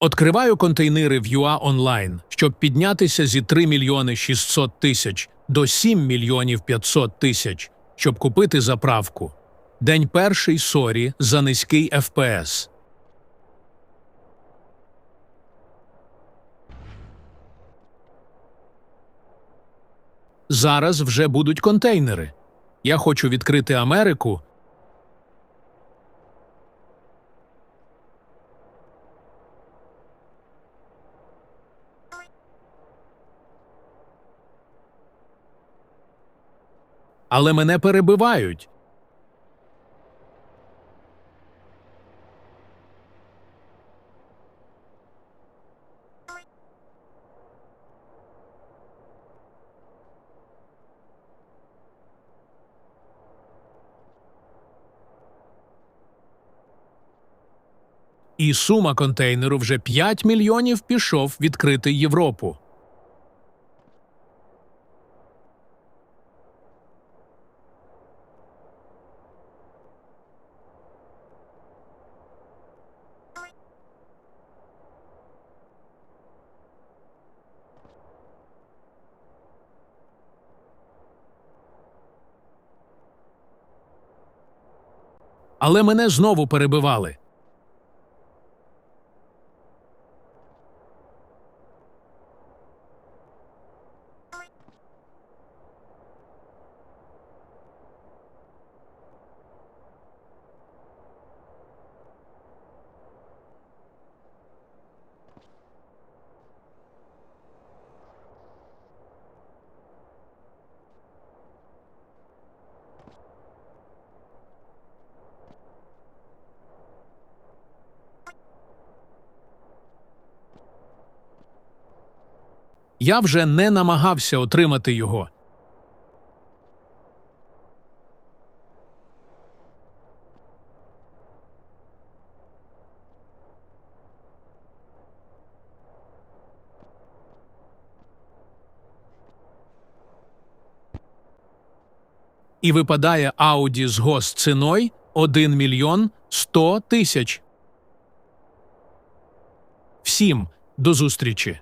Откриваю контейнери в UA онлайн, щоб піднятися зі 3 мільйони 600 тисяч до 7 мільйонів 500 тисяч, щоб купити заправку. День перший сорі за низький ФПС. Зараз вже будуть контейнери. Я хочу відкрити Америку. Але мене перебивають. І сума контейнеру вже 5 мільйонів пішов відкрити Європу. Але мене знову перебивали. Я вже не намагався отримати його. І випадає Audi з госціною 1 мільйон 100 тисяч. Всім до зустрічі!